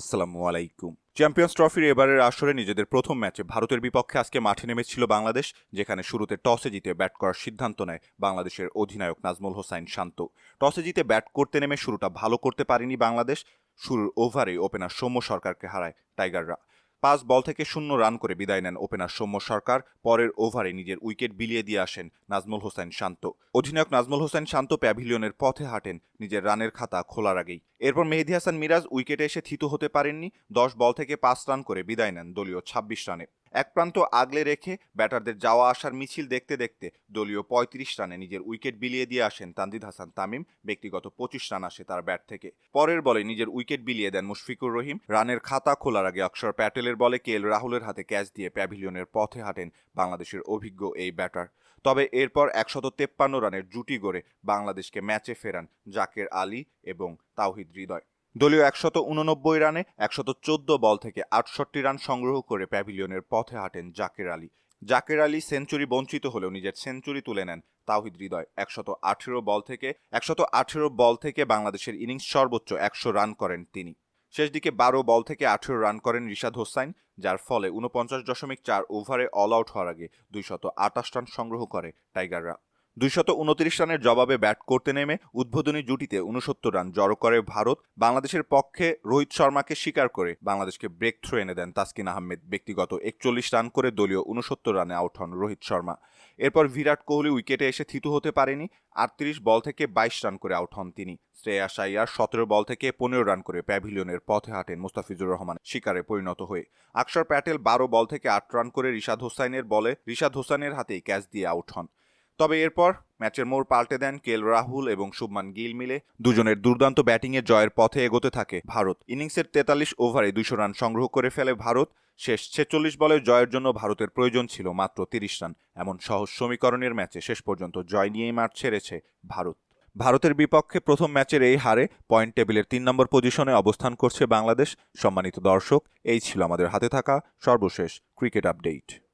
আসসালামু আলাইকুম। চ্যাম্পিয়ন্স ট্রফির এবারের আসরে নিজেদের প্রথম ম্যাচে ভারতের বিপক্ষে আজকে মাঠে নেমেছিল বাংলাদেশ, যেখানে শুরুতে টসে জিতে ব্যাট করার সিদ্ধান্ত নেয় বাংলাদেশের অধিনায়ক নাজমুল হোসাইন শান্ত। টসে জিতে ব্যাট করতে নেমে শুরুটা ভালো করতে পারেনি বাংলাদেশ, শুরুর ওভারে ওপেনার সৌম্য সরকারকে হারায় টাইগাররা। পাঁচ বল থেকে শূন্য রান করে বিদায় নেন ওপেনার সৌম্য সরকার, পরের ওভারে নিজের উইকেট বিলিয়ে দিয়ে আসেন নাজমুল হোসেন শান্ত। অধিনায়ক নাজমুল হোসেন শান্ত প্যাভিলিয়নের পথে হাঁটেন, নিজের রানের খাতা খোলার আগেই। এরপর মেহেদি হাসান মিরাজ উইকেটে এসে থিতু হতে পারেননি, দশ বল থেকে পাঁচ রান করে বিদায় নেন দলীয় ছাব্বিশ রানে। এক প্রান্ত আগলে রেখে ব্যাটারদের যাওয়া আসার মিছিল দেখতে দেখতে দলীয় পঁয়ত্রিশ রানে নিজের উইকেট বিলিয়ে দিয়ে আসেন তানজিদ হাসান তামিম। ব্যক্তিগত পঁচিশ রান আসে তার ব্যাট থেকে। পরের বলে নিজের উইকেট বিলিয়ে দেন মুশফিকুর রহিম। রানের খাতা খোলার আগে অক্ষর প্যাটেলের বলে কে রাহুলের হাতে ক্যাচ দিয়ে প্যাভিলিয়নের পথে হাঁটেন বাংলাদেশের অভিজ্ঞ এই ব্যাটার। তবে এরপর একশত তেপ্পান্ন রানের জুটি গড়ে বাংলাদেশকে ম্যাচে ফেরান জাকের আলী এবং তাওহিদ হৃদয়। দলীয় একশত উননব্বই রানে একশত চোদ্দ বল থেকে আটষট্টি রান সংগ্রহ করে প্যাভিলিয়নের পথে হাঁটেন জাকের আলী। জাকের আলী সেঞ্চুরি বঞ্চিত হলেও নিজের সেঞ্চুরি তুলে নেন তাওহিদ হৃদয়। একশত আঠেরো বল থেকে একশত আঠেরো বল থেকে বাংলাদেশের ইনিংস সর্বোচ্চ একশো রান করেন তিনি। শেষ দিকে বারো বল থেকে আঠেরো রান করেন রিশাদ হোসাইন, যার ফলে উনপঞ্চাশ দশমিক চার ওভারে অল আউট হওয়ার আগে দুইশত আটাশ রান সংগ্রহ করে টাইগাররা। দুইশত উনত্রিশ রানের জবাবে ব্যাট করতে নেমে উদ্বোধনী জুটিতে উনসত্তর রান জড়ো করে ভারত। বাংলাদেশের পক্ষে রোহিত শর্মাকে স্বীকার করে বাংলাদেশকে ব্রেক থ্রো এনে দেন তাসকিন আহমেদ। ব্যক্তিগত একচল্লিশ রান করে দলীয় উনসত্তর রানে আউট হন রোহিত শর্মা। এরপর বিরাট কোহলি উইকেটে এসে থিতু হতে পারেনি। আটত্রিশ বল থেকে বাইশ রান করে আউট হন তিনি। শ্রেয়াস আইয়ার সতেরো বল থেকে পনেরো রান করে প্যাভিলিয়নের পথে হাঁটেন মুস্তাফিজুর রহমান শিকারে পরিণত হয়ে। আকসর প্যাটেল বারো বল থেকে আট রান করে রিশাদ হোসাইনের বলে রিশাদ হোসাইনের হাতেই ক্যাচ দিয়ে আউট হন। তবে এরপর ম্যাচের মোড় পাল্টে দেন কেল রাহুল এবং শুভমান গিল মিলে দুজনের দুর্দান্ত ব্যাটিংয়ে জয়ের পথে এগোতে থাকে ভারত। ইনিংসের তেতাল্লিশ ওভারে দুশো রান সংগ্রহ করে ফেলে ভারত। শেষ ছেচল্লিশ বলে জয়ের জন্য ভারতের প্রয়োজন ছিল মাত্র তিরিশ রান। এমন সহজ সমীকরণের ম্যাচে শেষ পর্যন্ত জয় নিয়েই মাঠ ছেড়েছে ভারত। ভারতের বিপক্ষে প্রথম ম্যাচের এই হারে পয়েন্ট টেবিলের তিন নম্বর পজিশনে অবস্থান করছে বাংলাদেশ। সম্মানিত দর্শক, এই ছিল আমাদের হাতে থাকা সর্বশেষ ক্রিকেট আপডেট।